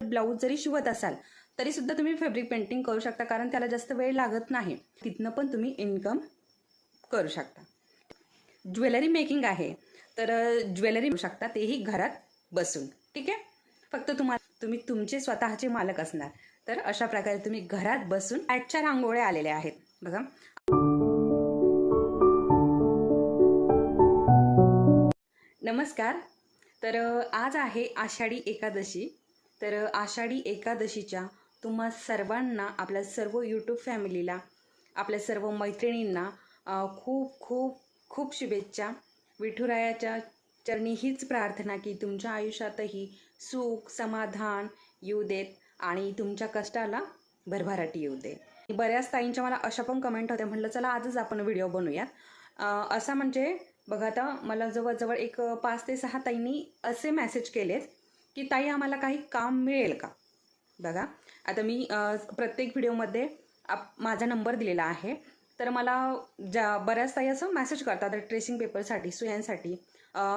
Blouse जरी शिवत असाल तरी सुद्धा तुम्ही फॅब्रिक पेंटिंग करू शकता कारण त्याला जास्त वेळ लागत नाही. तिथनं पण तुम्ही इन्कम करू शकता. ज्वेलरी मेकिंग आहे तर ज्वेलरी मिळू शकता तेही घरात बसून. ठीक आहे? फक्त तुम्हाला तुम्ही तुमचे स्वतःचे मालक असणार. तर अशा प्रकारे तुम्ही घरात बसून आठच्या रांगोळ्या आलेल्या आहेत. बघा. नमस्कार. तर आज आहे आषाढी एकादशी. तर आषाढी एकादशीच्या तुम्हा सर्वांना आपल्या सर्व यूट्यूब फॅमिलीला आपल्या सर्व मैत्रिणींना खूप खूप खूप शुभेच्छा. विठुरायाच्या चरणी हीच प्रार्थना की तुमच्या आयुष्यातही सुख समाधान येऊ देत आणि तुमच्या कष्टाला भरभराटी येऊ दे बऱ्याच ताईंच्या मला अशा पण कमेंट होत्या. म्हटलं चला आजच आपण व्हिडिओ बनवूयात. असा म्हणजे बघा आता मला जवळजवळ एक पाच ते सहा ताईंनी असे मेसेज केलेत. की ताई आम्हाला काही काम मिळेल का? बघा आता मी प्रत्येक व्हिडिओमध्ये आप माझा नंबर दिलेला आहे. तर मला ज्या बऱ्याच ताई असं मॅसेज करतात ट्रेसिंग पेपरसाठी सुयांसाठी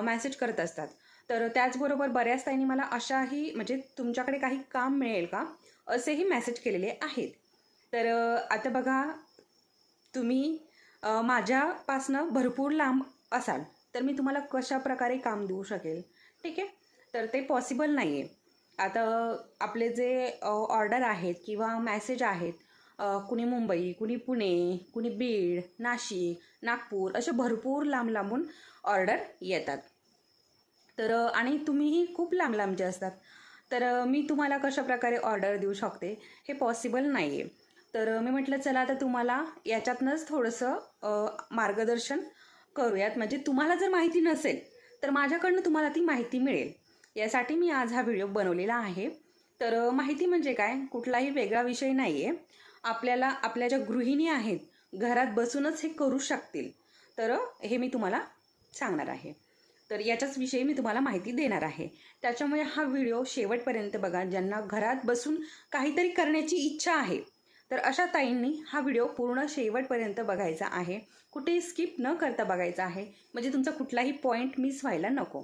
मॅसेज करत असतात. तर त्याचबरोबर बऱ्याच ताईंनी मला अशाही म्हणजे तुमच्याकडे काही काम मिळेल का? असेही मॅसेज केलेले आहेत. तर आता बघा तुम्ही माझ्यापासनं भरपूर लांब असाल तर मी तुम्हाला कशा प्रकारे काम देऊ शकेल? ठीक आहे? तर ते पॉसिबल नाही आहे आता आपले जे ऑर्डर आहेत किंवा मॅसेज आहेत कुणी मुंबई कुणी पुणे कुणी बीड नाशिक नागपूर असे भरपूर लांब लांबून ऑर्डर येतात. तर आणि तुम्हीही खूप लांब लांबचे असतात तर मी तुम्हाला कशा प्रकारे ऑर्डर देऊ शकते हे पॉसिबल नाही आहे तर मी म्हटलं चला आता तुम्हाला याच्यातनंच थोडंसं मार्गदर्शन करूयात. म्हणजे तुम्हाला जर माहिती नसेल तर माझ्याकडनं तुम्हाला ती माहिती मिळेल. यासाठी मी आज हा व्हिडिओ बनवलेला आहे. तर माहिती म्हणजे काय? कुठलाही वेगळा विषय नाही आहे आपल्याला आपल्या ज्या गृहिणी आहेत घरात बसूनच हे करू शकतील. तर हे मी तुम्हाला सांगणार आहे. तर याच्याच विषयी मी तुम्हाला माहिती देणार आहे. त्याच्यामुळे हा व्हिडिओ शेवटपर्यंत बघा. ज्यांना घरात बसून काहीतरी करण्याची इच्छा आहे तर अशा ताईंनी हा व्हिडिओ पूर्ण शेवटपर्यंत बघायचा आहे. कुठेही स्किप न करता बघायचा आहे. म्हणजे तुमचा कुठलाही पॉईंट मिस व्हायला नको.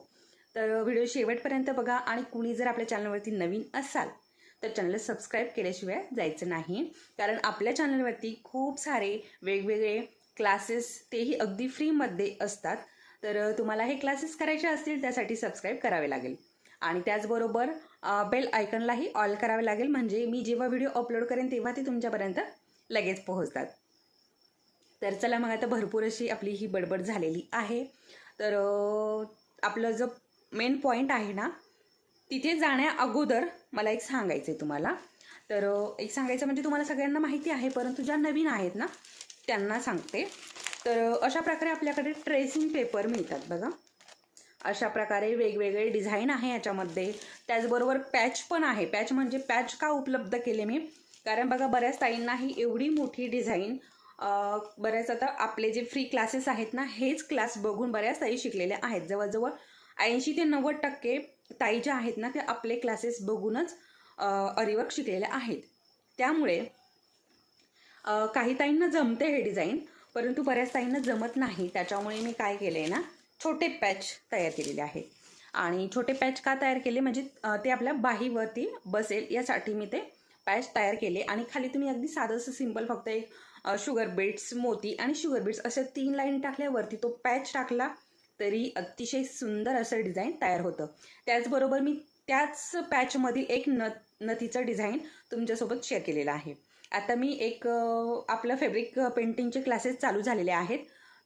तर व्हिडिओ शेवटपर्यंत बघा आणि कुणी जर आपल्या चॅनलवरती नवीन असाल तर चॅनलला सबस्क्राईब केल्याशिवाय जायचं नाही. कारण आपल्या चॅनलवरती खूप सारे वेगवेगळे क्लासेस तेही अगदी फ्रीमध्ये असतात. तर तुम्हाला हे क्लासेस करायचे असतील त्यासाठी सबस्क्राईब करावे लागेल. आणि त्याचबरोबर बेल आयकनलाही ऑल करावे लागेल. म्हणजे मी जेव्हा व्हिडिओ अपलोड करेन तेव्हा ते तुमच्यापर्यंत लगेच पोहोचतात. तर चला मग आता भरपूर अशी आपली ही बडबड झालेली आहे. तर आपलं जो मेन पॉईंट आहे ना तिथे जाण्या अगोदर मला एक सांगायचं आहे तुम्हाला. तर एक सांगायचं म्हणजे तुम्हाला सगळ्यांना माहिती आहे परंतु ज्या नवीन आहेत ना त्यांना सांगते. तर अशा प्रकारे आपल्याकडे ट्रेसिंग पेपर मिळतात बघा. अशा प्रकारे वेगवेगळे डिझाईन आहे याच्यामध्ये. त्याचबरोबर पॅच पण आहे. पॅच म्हणजे पॅच का उपलब्ध केले मी? कारण बघा बऱ्याच ताईंना ही एवढी मोठी डिझाईन बऱ्याच आता आपले जे फ्री क्लासेस आहेत ना हेच क्लास बघून बऱ्याच ताई शिकलेल्या आहेत. जवळजवळ ऐंशी ते नव्वद टक्के ताई ज्या आहेत ना ते आपले क्लासेस बघूनच अरिवर्क शिकलेल्या आहेत. त्यामुळे काही ताईंना जमते हे डिझाईन परंतु बऱ्याच ताईंना जमत नाही. त्याच्यामुळे मी काय केलं आहे ना छोटे पॅच तयार केलेले आहेत आणि छोटे पॅच का तयार केले? म्हणजे ते आपल्या बाहीवरती बसेल यासाठी मी ते पॅच तयार केले. आणि खाली तुम्ही अगदी साधंसं सिंपल फक्त एक शुगर बीट्स मोती आणि शुगर बीट्स अशा तीन लाईन टाकल्यावरती तो पॅच टाकला तरी अतिशय सुंदर असं डिझाईन तयार होतं. त्याचबरोबर मी त्याच पॅचमधील एक नथ नथीचं डिझाईन तुमच्यासोबत शेअर केलेलं आहे. आता मी एक आपलं फॅब्रिक पेंटिंगचे क्लासेस चालू झालेले आहेत.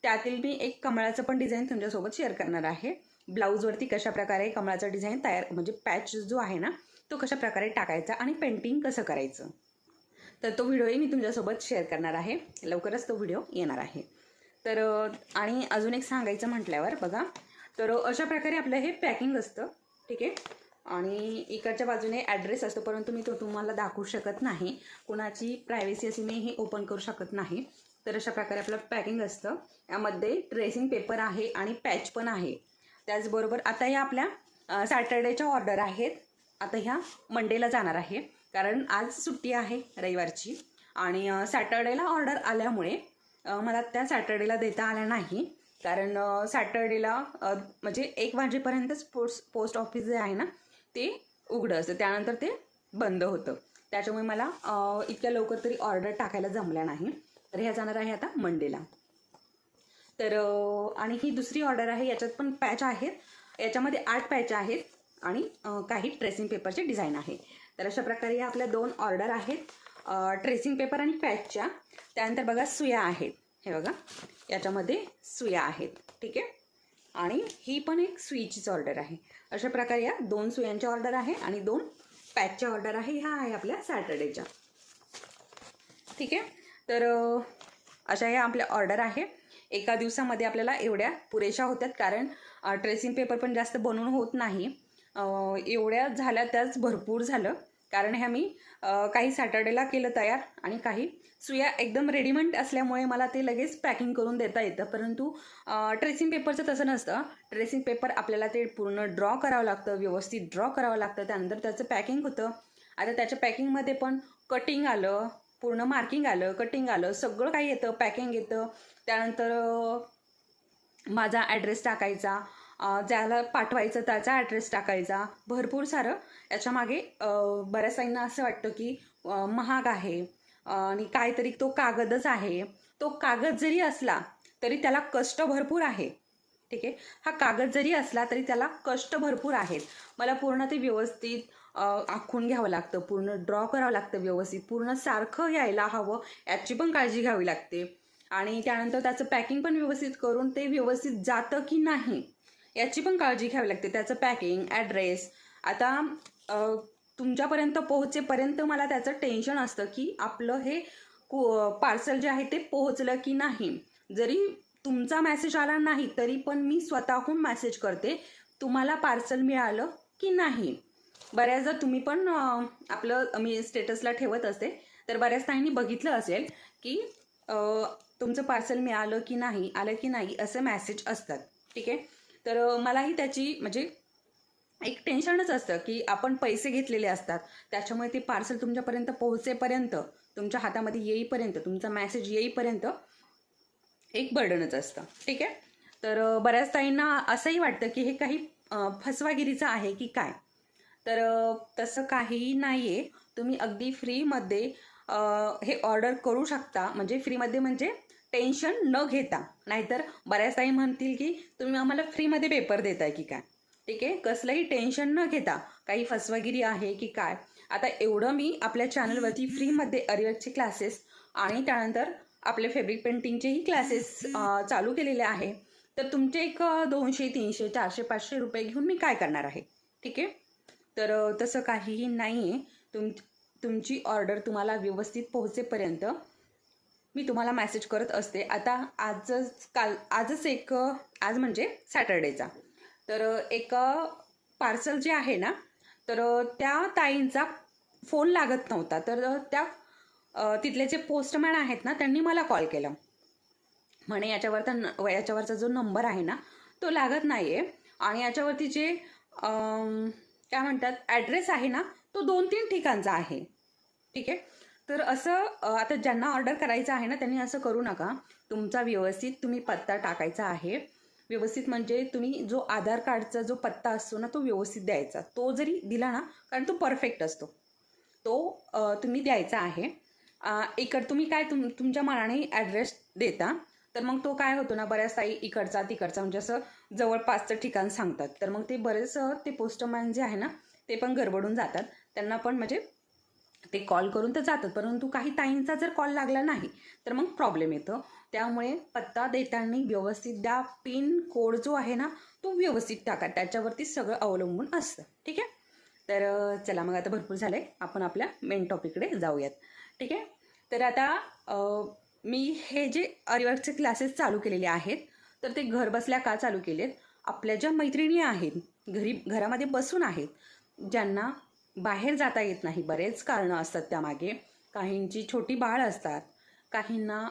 त्यातील मी एक कमळाचं पण डिझाईन तुमच्यासोबत शेअर करणार आहे. ब्लाऊजवरती कशा प्रकारे कमळाचं डिझाईन तयार म्हणजे पॅच जो आहे ना तो कशा प्रकारे टाकायचा आणि पेंटिंग कसं करायचं. तर तो व्हिडिओही मी तुमच्यासोबत शेअर करणार आहे. लवकरच तो व्हिडिओ येणार आहे. तर आणि अजून एक सांगायचं म्हटल्यावर बघा. तर अशा प्रकारे आपलं हे पॅकिंग असतं. ठीक आहे? आणि इकडच्या बाजूने ॲड्रेस असतो परंतु मी तो तुम्हाला दाखवू शकत नाही. कुणाची प्रायव्हसी अशी मी हे ओपन करू शकत नाही. तर अशा प्रकारे आपलं पॅकिंग असतं. यामध्ये ट्रेसिंग पेपर आहे आणि पॅच पण आहे. त्याचबरोबर आता या आपल्या सॅटर्डेच्या ऑर्डर आहेत. आता ह्या मंडेला जाणार आहे. कारण आज सुट्टी आहे रविवारची. आणि सॅटर्डेला ऑर्डर आल्यामुळे मला त्या सॅटर्डेला देता आल्या नाही. कारण सॅटर्डेला म्हणजे एक वाजेपर्यंतच पोस्ट पोस्ट ऑफिस जे आहे ना ते उघडं असतं. त्यानंतर ते बंद होतं. त्याच्यामुळे मला इतक्या लवकर तरी ऑर्डर टाकायला जमल्या नाही. तर ह्या जाणार आहे आता मंडेला. तर आणि ही दुसरी ऑर्डर आहे. याच्यात पण पॅच आहेत. याच्यामध्ये आठ पॅच आहेत आणि काही ट्रेसिंग पेपरचे डिझाईन आहे. तर अशा प्रकारे या आपल्या दोन ऑर्डर आहेत. ट्रेसिंग पेपर आणि पॅचच्या. त्यानंतर बघा सुया आहेत. हे बघा याच्यामध्ये सुया आहेत. ठीक आहे? आणि ही पण एक सुईचीच ऑर्डर आहे. अशा प्रकारे या दोन सुयांच्या ऑर्डर आहे आणि दोन पॅचच्या ऑर्डर आहे. ह्या आहे आपल्या सॅटर्डेच्या. ठीक आहे? तर अशा ह्या आपल्या ऑर्डर आहे. एका दिवसामध्ये आपल्याला एवढ्या पुरेशा होत्यात कारण ट्रेसिंग पेपर पण जास्त बनवून होत नाही. एवढ्या झाल्या त्याच भरपूर झालं. कारण ह्या मी काही सॅटर्डेला केलं तयार आणि काही सुया एकदम रेडीमेड असल्यामुळे मला ते लगेच पॅकिंग करून देता येतं. परंतु ट्रेसिंग पेपरचं तसं नसतं. ट्रेसिंग पेपर आपल्याला ते पूर्ण ड्रॉ करावं लागतं व्यवस्थित ड्रॉ करावं लागतं. त्यानंतर त्याचं पॅकिंग होतं. आता त्याच्या पॅकिंगमध्ये पण कटिंग आलं पूर्ण मार्किंग आलं कटिंग आलं सगळं काही येतं. पॅकिंग येतं. त्यानंतर माझा ॲड्रेस टाकायचा. ज्याला पाठवायचं त्याचा ॲड्रेस टाकायचा. भरपूर सारं. याच्यामागे बऱ्याचसाईंना असं वाटतं की महाग आहे. आणि काहीतरी तो कागदच आहे. तो कागद जरी असला तरी त्याला कष्ट भरपूर आहे. ठीक आहे? हा कागद जरी असला तरी त्याला कष्ट भरपूर आहेत. मला पूर्ण ते व्यवस्थित आखून घ्यावं लागतं. पूर्ण ड्रॉ करावं लागतं व्यवस्थित. पूर्ण सारखं यायला हवं याची पण काळजी घ्यावी लागते. आणि त्यानंतर त्याचं पॅकिंग पण व्यवस्थित करून ते व्यवस्थित जातं की नाही याची पण काळजी घ्यावी लागते. त्याचं पॅकिंग ॲड्रेस आता तुमच्यापर्यंत पोहोचेपर्यंत मला त्याचं टेन्शन असतं की आपलं हे को पार्सल जे आहे ते पोहोचलं की नाही. जरी तुमचा मेसेज आला नाही तरी पण मी स्वतःहून मॅसेज करते तुम्हाला पार्सल मिळालं की नाही. बऱ्याचदा तुम्ही पण आपलं मी स्टेटसला ठेवत असते तर बऱ्याच ताईंनी बघितलं असेल की तुमचं पार्सल मिळालं की नाही आलं की नाही असे मॅसेज असतात. ठीक आहे? तर मलाही त्याची म्हणजे एक टेन्शनच असतं की आपण पैसे घेतलेले असतात. त्याच्यामुळे ते पार्सल तुमच्यापर्यंत पोहोचेपर्यंत तुमच्या हातामध्ये येईपर्यंत तुमचा मॅसेज येईपर्यंत एक बर्डनच असतं. ठीक आहे? तर बऱ्याच ताईंना असंही वाटतं की हे काही फसवागिरीचं आहे की काय? तर तसं काहीही नाही आहे तुम्ही अगदी फ्रीमध्ये हे ऑर्डर करू शकता. म्हणजे फ्रीमध्ये म्हणजे टेन्शन न घेता. नाहीतर बऱ्याच ताई म्हणतील की तुम्ही आम्हाला फ्रीमध्ये पेपर देताय की काय? ठीक आहे? कसलंही टेन्शन न घेता काही फसवागिरी आहे की काय? आता एवढं मी आपल्या चॅनलवरती फ्रीमध्ये अरियरचे क्लासेस आणि त्यानंतर आपले फेब्रिक पेंटिंगचेही क्लासेस चालू केलेले आहे. तर तुमचे एक दोनशे तीनशे चारशे पाचशे रुपये घेऊन मी काय करणार आहे? ठीक आहे? तर तसं काहीही नाही आहे तुम तुमची ऑर्डर तुम्हाला व्यवस्थित पोहोचेपर्यंत मी तुम्हाला मॅसेज करत असते. आता आजच काल आजच एक आज म्हणजे सॅटर्डेचा. तर एक पार्सल जे आहे ना तर त्या ताईंचा फोन लागत नव्हता. तर त्या तिथले जे पोस्टमॅन आहेत ना त्यांनी मला कॉल केला. म्हणे याच्यावरचा न याच्यावरचा जो नंबर आहे ना तो लागत नाही आहे आणि याच्यावरती जे काय म्हणतात ॲड्रेस आहे ना तो दोन तीन ठिकाणचा आहे. ठीक आहे? तर असं आता ज्यांना ऑर्डर करायचं आहे ना त्यांनी असं करू नका. तुमचा व्यवस्थित तुम्ही पत्ता टाकायचा आहे. व्यवस्थित म्हणजे तुम्ही जो आधार कार्डचा जो पत्ता असतो ना तो व्यवस्थित द्यायचा. तो जरी दिला ना कारण तो परफेक्ट असतो. तो तुम्ही द्यायचा आहे. इकड तुम्ही काय तुम तुमच्या मनाने ॲड्रेस देता तर मग तो काय होतो ना बऱ्याच ताई इकडचा तिकडचा म्हणजे असं जवळपासचं ठिकाण सांगतात. तर मग ते बरेच ते पोस्टमॅन जे आहे ना ते पण गडबडून जातात. त्यांना पण म्हणजे ते कॉल करून तर जातात परंतु काही ताईंचा जर कॉल लागला नाही तर मग प्रॉब्लेम येतो. त्यामुळे पत्ता देताना व्यवस्थित द्या पिन कोड जो आहे ना तो व्यवस्थित टाका. त्याच्यावरती सगळं अवलंबून असतं. ठीक आहे? तर चला मग आता भरपूर झालं आहे आपण आपल्या मेन टॉपिककडे जाऊयात. ठीक आहे? तर आता मी हे जे अरिवर्कचे क्लासेस चालू केलेले आहेत तर ते घर बसल्या का चालू केलेत? आपल्या ज्या मैत्रिणी आहेत घरी घरामध्ये बसून आहेत ज्यांना बाहेर जाता येत नाही. बरेच कारणं असतात त्यामागे. काहींची छोटी बाळ असतात. काहींना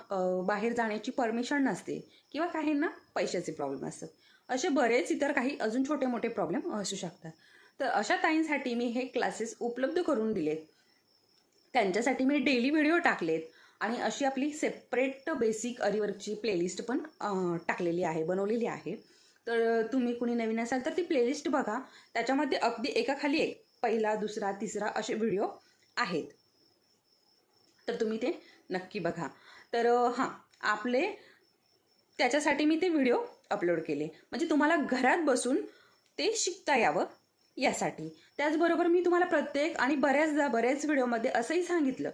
बाहेर जाण्याची परमिशन नसते किंवा काहींना पैशाचे प्रॉब्लेम असतात. असे बरेच इतर काही अजून छोटे मोठे प्रॉब्लेम असू शकतात. तर अशा ताईंसाठी मी हे क्लासेस उपलब्ध करून दिलेत. त्यांच्यासाठी मी डेली व्हिडिओ टाकलेत आणि अशी आपली सेपरेट बेसिक अरिवर्कची प्लेलिस्ट पण टाकलेली आहे बनवलेली आहे. तर तुम्ही कुणी नवीन असाल तर ती प्लेलिस्ट बघा. त्याच्यामध्ये अगदी एकाखाली एक पहिला दुसरा तिसरा असे व्हिडिओ आहेत. तर तुम्ही ते नक्की बघा. तर हां आपले त्याच्यासाठी मी ते व्हिडिओ अपलोड केले. म्हणजे तुम्हाला घरात बसून ते शिकता यावं यासाठी. त्याचबरोबर मी तुम्हाला प्रत्येक आणि बऱ्याचदा बऱ्याच व्हिडिओमध्ये असंही सांगितलं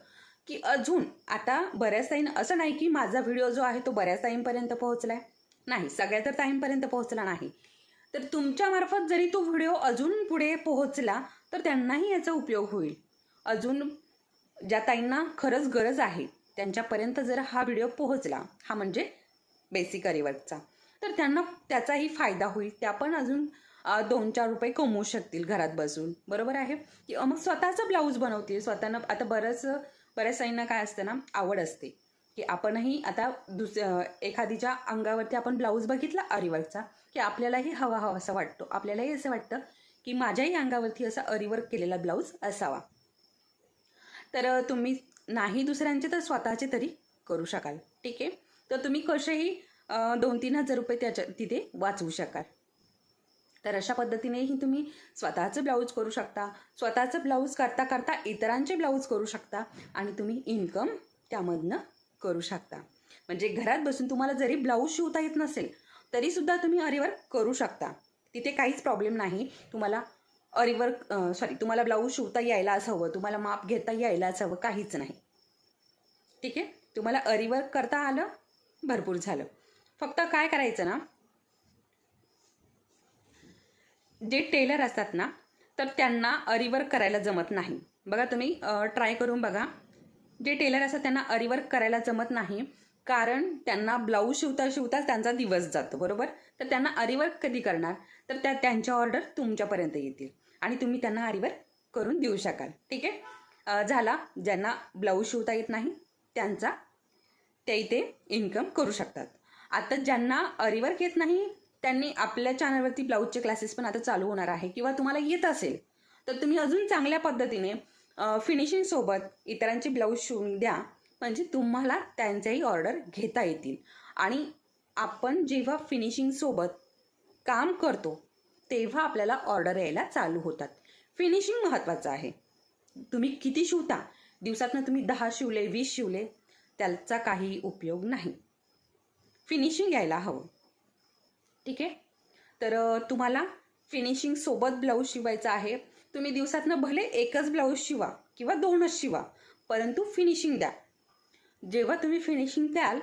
की अजून आता बऱ्याच टाईम असं नाही की माझा व्हिडिओ जो आहे तो बऱ्याच टाईमपर्यंत पोहोचला आहे नाही सगळ्या तर टाईमपर्यंत पोहोचला नाही. तर तुमच्यामार्फत जरी तो व्हिडिओ अजून पुढे पोहोचला तर त्यांनाही याचा उपयोग होईल. अजून ज्या ताईंना खरंच गरज आहे त्यांच्यापर्यंत जर हा व्हिडिओ पोहोचला हा म्हणजे बेसिक अरिवर्कचा तर त्यांना त्याचाही फायदा होईल. त्या पण अजून दोन चार रुपये कमवू शकतील घरात बसून. बरोबर आहे? की मग स्वतःचं ब्लाऊज बनवतील. स्वतःनं आता बरंच बऱ्याच ताईंना काय असतं ना आवड असते. की आपणही आता दुस एखादीच्या अंगावरती आपण ब्लाऊज बघितला अरिवर्कचा की आपल्यालाही हवा हवा असं वाटतो. आपल्यालाही असं वाटतं की माझ्याही अंगावरती असा अरिवर्क केलेला ब्लाऊज असावा. तर तुम्ही नाही दुसऱ्यांचे तर स्वतःचे तरी करू शकाल. ठीक आहे? तर तुम्ही कसेही दोन तीन हजार रुपये त्याच्या तिथे वाचवू शकाल. तर अशा पद्धतीनेही तुम्ही स्वतःचं ब्लाऊज करू शकता. स्वतःचं ब्लाऊज करता करता इतरांचे ब्लाऊज करू शकता आणि तुम्ही इन्कम त्यामधनं करू शकता. म्हणजे घरात बसून तुम्हाला जरी ब्लाऊज शिवता येत नसेल तरीसुद्धा तुम्ही अरिवर्क करू शकता. तिथे काहीच प्रॉब्लेम नाही. तुम्हाला अरिवर्क सॉरी तुम्हाला ब्लाऊज शिवता यायलाच हवं. तुम्हाला माप घेता यायलाच हवं. काहीच नाही. ठीक आहे? तुम्हाला अरिवर्क करता आलं भरपूर झालं. फक्त काय करायचं ना जे टेलर असतात ना तर त्यांना अरिवर्क करायला जमत नाही. बघा तुम्ही ट्राय करून बघा. जे टेलर असतात त्यांना अरिवर्क करायला जमत नाही. कारण त्यांना ब्लाऊज शिवता शिवताच त्यांचा दिवस जातो बरोबर? तर त्यांना अरिवर्क कधी करणार? तर त्या त्यांच्या ऑर्डर तुमच्यापर्यंत येतील. आणि तुम्ही त्यांना अरिवर्क करून देऊ शकाल. ठीक आहे? झाला. ज्यांना ब्लाऊज शिवता येत नाही त्यांचा ते इथे इन्कम करू शकतात. आता ज्यांना अरिवर्क येत नाही त्यांनी आपल्या चॅनलवरती ब्लाऊजचे क्लासेस पण आता चालू होणार आहे. किंवा तुम्हाला येत असेल तर तुम्ही अजून चांगल्या पद्धतीने फिनिशिंगसोबत इतरांचे ब्लाऊज शिवून द्या. म्हणजे तुम्हाला त्यांच्याही ऑर्डर घेता येतील. आणि आपण जेव्हा फिनिशिंगसोबत काम करतो तेव्हा आपल्याला ऑर्डर यायला चालू होतात. फिनिशिंग महत्त्वाचं आहे. तुम्ही किती शिवता? दिवसातनं तुम्ही दहा शिवले वीस शिवले त्याचा काही उपयोग नाही. फिनिशिंग यायला हवं. ठीक आहे? तर तुम्हाला फिनिशिंग सोबत ब्लाऊज शिवायचा आहे. तुम्ही दिवसातनं भले एकच ब्लाऊज शिवा किंवा दोनच शिवा परंतु फिनिशिंग द्या. जेव्हा तुम्ही फिनिशिंग द्याल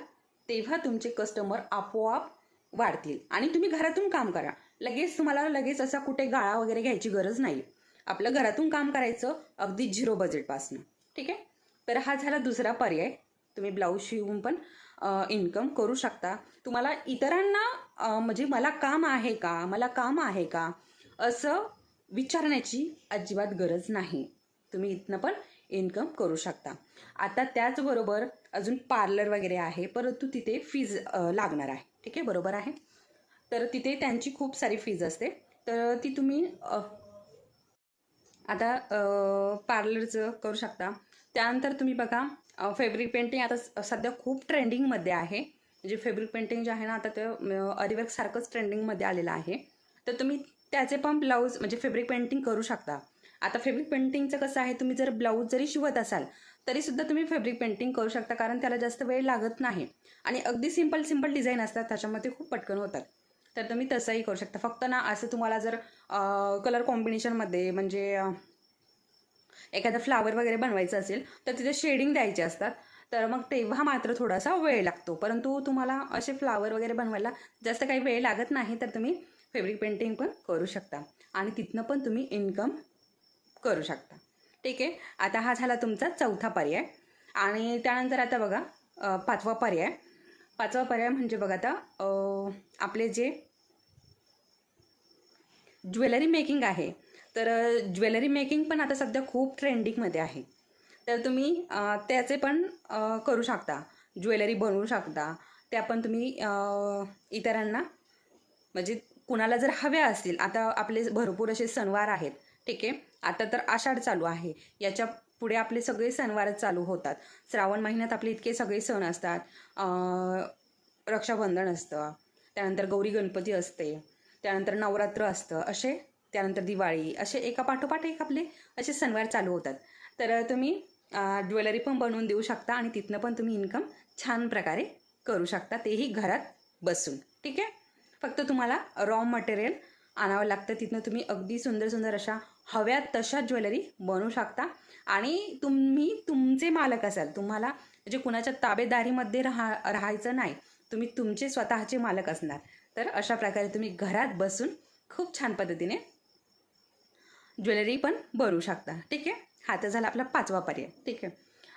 तेव्हा तुमचे कस्टमर आपोआप वाढतील. आणि तुम्ही घरातून काम करा. लगेच तुम्हाला लगेच असा कुठे गाळा वगैरे घ्यायची गरज नाही. आपलं घरातून काम करायचं अगदी झिरो बजेटपासनं ठीक आहे? तर हा झाला दुसरा पर्याय. तुम्ही ब्लाऊज शिवून पण इन्कम करू शकता. तुम्हाला इतरांना म्हणजे मला काम आहे का? मला काम आहे का? असं विचारण्याची अजिबात गरज नाही. तुम्ही इथनं पण इन्कम करू शकता. आता त्याचबरोबर अजून पार्लर वगैरे आहे परंतु तिथे फीज लागणार आहे. ठीक आहे? बरोबर आहे? तर तिथे त्यांची खूप सारी फीज असते. तर ती तुम्ही आता पार्लरचं करू शकता. त्यानंतर तुम्ही बघा फेब्रिक पेंटिंग आता सध्या खूप ट्रेंडिंगमध्ये आहे. म्हणजे फेब्रिक पेंटिंग जे आहे ना आता ते अरिवर्कसारखंच ट्रेंडिंगमध्ये आलेलं आहे. तर तुम्ही त्याचे पण ब्लाऊज म्हणजे फेब्रिक पेंटिंग करू शकता. आता फेब्रिक पेंटिंगचं कसं आहे तुम्ही जर ब्लाऊज जरी शिवत असाल तरीसुद्धा तुम्ही फॅब्रिक पेंटिंग करू शकता कारण त्याला जास्त वेळ लागत नाही. आणि अगदी सिंपल सिंपल डिझाईन असतात त्याच्यामध्ये खूप पटकन होतात. तर तुम्ही तसंही करू शकता. फक्त ना असं तुम्हाला जर कलर कॉम्बिनेशनमध्ये म्हणजे एखादा एखादं फ्लावर वगैरे बनवायचं असेल तर तिथे शेडिंग द्यायचे असतात. तर मग तेव्हा मात्र थोडासा वेळ लागतो. परंतु तुम्हाला असे फ्लावर वगैरे बनवायला जास्त काही वेळ लागत नाही तर तुम्ही फॅब्रिक पेंटिंग पण करू शकता. आणि तिथनं पण तुम्ही इन्कम करू शकता. ठीक आहे. आता हा झाला तुमचा चौथा पर्याय. आणि त्यानंतर आता बघा पाचवा पर्याय. पाचवा पर्याय म्हणजे बघा आता आपले जे ज्वेलरी मेकिंग आहे तर ज्वेलरी मेकिंग पण आता सध्या खूप ट्रेंडिंगमध्ये आहे. तर तुम्ही त्याचे पण करू शकता. ज्वेलरी बनवू शकता. त्या पण तुम्ही इतरांना म्हणजे कुणाला जर हव्या असतील आता आपले भरपूर असे सणवार आहेत ठीक आहे. आता तर आषाढ चालू आहे. याच्यापुढे आपले सगळे सणवारच चालू होतात. श्रावण महिन्यात आपले इतके सगळे सण असतात. रक्षाबंधन असतं. त्यानंतर गौरी गणपती असते. त्यानंतर नवरात्र असतं. असे त्यानंतर दिवाळी. असे एका पाठोपाठ एक आपले असे सणवार चालू होतात. तर तुम्ही ज्वेलरी पण बनवून देऊ शकता आणि तिथनं पण तुम्ही इन्कम छान प्रकारे करू शकता. तेही घरात बसून. ठीक आहे? फक्त तुम्हाला रॉ मटेरियल आणावं लागतं. तिथनं तुम्ही अगदी सुंदर सुंदर अशा हव्या तशा ज्वेलरी बनवू शकता. आणि तुम्ही तुमचे मालक असाल तुम्हाला म्हणजे कुणाच्या ताबेदारीमध्ये राहा राहायचं नाही तुम्ही तुमचे स्वतःचे मालक असणार. तर अशा प्रकारे तुम्ही घरात बसून खूप छान पद्धतीने ज्वेलरी पण बनवू शकता. ठीक आहे? हा तर झाला आपला पाचवा पर्याय. ठीक आहे?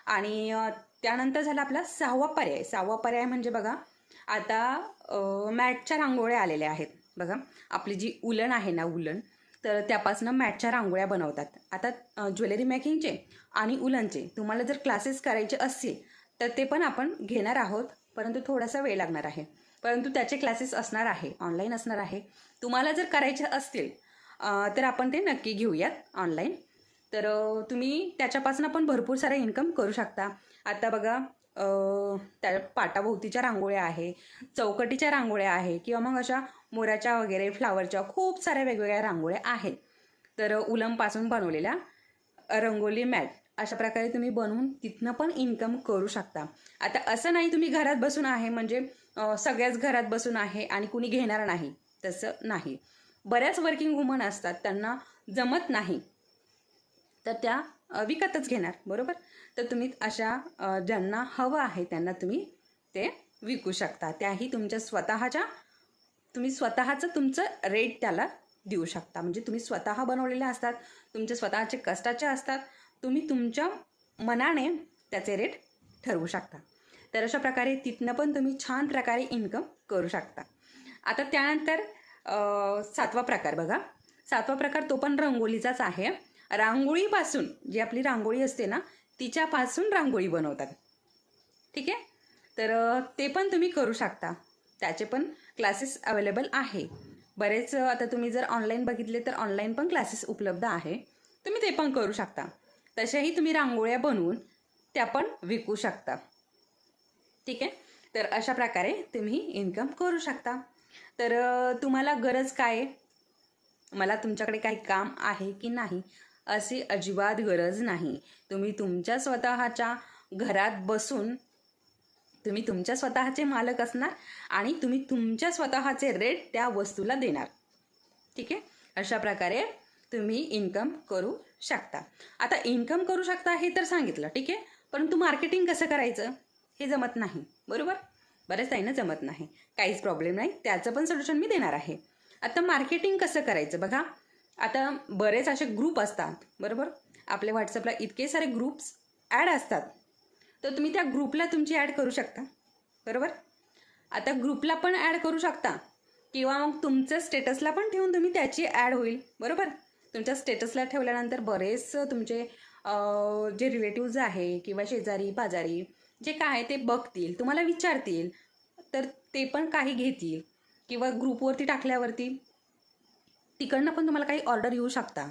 आणि त्यानंतर झाला आपला सहावा पर्याय. सहावा पर्याय म्हणजे बघा आता मॅटच्या रांगोळ्या आलेल्या आहेत. बघा आपली जी उलन आहे ना उलन तर त्यापासून मॅटच्या रांगोळ्या बनवतात. आता ज्वेलरी मेकिंगचे आणि उलनचे तुम्हाला जर क्लासेस करायचे असतील तर ते पण आपण घेणार आहोत परंतु थोडासा वेळ लागणार आहे. परंतु त्याचे क्लासेस असणार आहे ऑनलाईन असणार आहे. तुम्हाला जर करायचे असतील तर आपण ते नक्की घेऊयात ऑनलाईन. तर तुम्ही त्याच्यापासून आपण भरपूर सारा इन्कम करू शकता. आता बघा त्या पाटाभोवतीच्या रांगोळ्या आहे चौकटीच्या रांगोळ्या आहे किंवा मग अशा मोराच्या वगैरे फ्लावरच्या खूप साऱ्या वेगवेगळ्या रांगोळ्या आहेत. तर उलमपासून बनवलेल्या रंगोली मॅट अशा प्रकारे तुम्ही बनवून तिथनं पण इन्कम करू शकता. आता असं नाही तुम्ही घरात बसून आहे म्हणजे सगळ्याच घरात बसून आहे आणि कुणी घेणार नाही तसं नाही. बऱ्याच वर्किंग वुमन असतात त्यांना जमत नाही. तर त्या विकतच घेणार बरोबर? तर तुम्ही अशा ज्यांना हवं आहे त्यांना तुम्ही ते विकू शकता. त्याही तुमच्या स्वतःच्या तुम्ही स्वतःचं तुमचं रेट त्याला देऊ शकता. म्हणजे तुम्ही स्वतः बनवलेले असतात तुमचे स्वतःचे कष्टाचे असतात तुम्ही तुमच्या मनाने त्याचे रेट ठरवू शकता. तर अशा प्रकारे तिथनं पण तुम्ही छान प्रकारे इन्कम करू शकता. आता त्यानंतर सातवा प्रकार बघा. सातवा प्रकार तो पण रंगोलीचाच आहे. रांगोळीपासून जी आपली रांगोळी असते ना तिच्यापासून रांगोळी बनवतात. ठीक आहे? तर ते पण तुम्ही करू शकता. त्याचे पण क्लासेस अवेलेबल आहे. बरेच आता तुम्ही जर ऑनलाईन बघितले तर ऑनलाईन पण क्लासेस उपलब्ध आहे. तुम्ही ते पण करू शकता. तशाही तुम्ही रांगोळ्या बनवून त्या पण विकू शकता. ठीक आहे? तर अशा प्रकारे तुम्ही इन्कम करू शकता. तर तुम्हाला गरज काय? आहे? मला तुमच्याकडे काही काम आहे की नाही? अशी अजिबात गरज नाही. तुम्ही तुमच्या स्वतःच्या घरात बसून तुम्ही तुमच्या स्वतःचे मालक असणार आणि तुम्ही तुमच्या स्वतःचे रेट त्या वस्तूला देणार. ठीक आहे? अशा प्रकारे तुम्ही इन्कम करू शकता. आता इन्कम करू शकता हे तर सांगितलं ठीक आहे? परंतु मार्केटिंग कसं करायचं? हे जमत नाही. बरोबर? बऱ्याच ताईंना जमत नाही. काहीच प्रॉब्लेम नाही. त्याचं पण सोल्युशन मी देणार आहे. आता मार्केटिंग कसं करायचं बघा? आता बरेच असे ग्रुप असतात बरोबर? आपल्या व्हॉट्सअपला इतके सारे ग्रुप्स ॲड असतात. तर तुम्ही त्या ग्रुपला तुमची ॲड करू शकता. बरोबर? आता ग्रुपला पण ॲड करू शकता. किंवा मग तुमचं स्टेटसला पण ठेवून तुम्ही त्याची ॲड होईल. बरोबर? तुमच्या स्टेटसला ठेवल्यानंतर बरेच तुमचे जे रिलेटिव्ज आहे किंवा शेजारी पाजारी जे काय आहे ते बघतील तुम्हाला विचारतील. तर ते पण काही घेतील. किंवा ग्रुपवरती टाकल्यावरती तिकडनं पण तुम्हाला काही ऑर्डर येऊ शकता.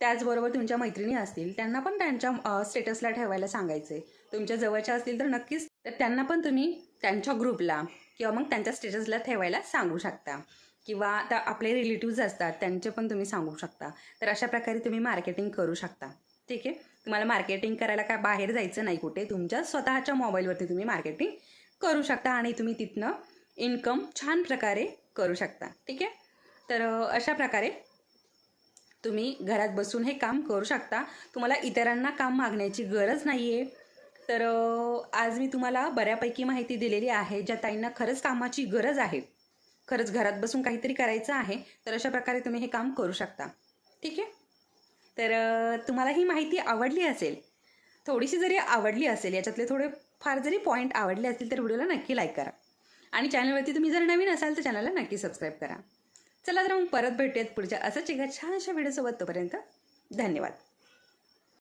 त्याचबरोबर तुमच्या मैत्रिणी असतील त्यांना पण त्यांच्या स्टेटसला ठेवायला सांगायचं आहे तुमच्या जवळच्या असतील तर नक्कीच. तर त्यांना पण तुम्ही त्यांच्या ग्रुपला किंवा मग त्यांच्या स्टेटसला ठेवायला सांगू शकता. किंवा आता आपले रिलेटिव्ज असतात त्यांचे पण तुम्ही सांगू शकता. तर अशा प्रकारे तुम्ही मार्केटिंग करू शकता. ठीक आहे? तुम्हाला मार्केटिंग करायला काय बाहेर जायचं नाही कुठे. तुमच्या स्वतःच्या मोबाईलवरती तुम्ही मार्केटिंग करू शकता आणि तुम्ही तिथनं इन्कम छान प्रकारे करू शकता. ठीक आहे? तर अशा प्रकारे तुम्ही घरात बसून हे काम करू शकता. तुम्हाला इतरांना काम मागण्याची गरज नाही आहे तर आज मी तुम्हाला बऱ्यापैकी माहिती दिलेली आहे ज्या ताईंना खरंच कामाची गरज आहे. खरंच घरात बसून काहीतरी करायचं आहे तर अशा प्रकारे तुम्ही हे काम करू शकता. ठीक आहे? तर तुम्हाला ही माहिती आवडली असेल थोडीशी जरी आवडली असेल याच्यातले थोडे फार जरी पॉईंट आवडले असतील तर व्हिडिओला नक्की लाईक करा. आणि चॅनलवरती तुम्ही जर नवीन असाल तर चॅनलला नक्की सबस्क्राईब करा. चला तर मग परत भेटूयात पुढच्या असंच एका छानशा व्हिडिओसोबत तोपर्यंत धन्यवाद.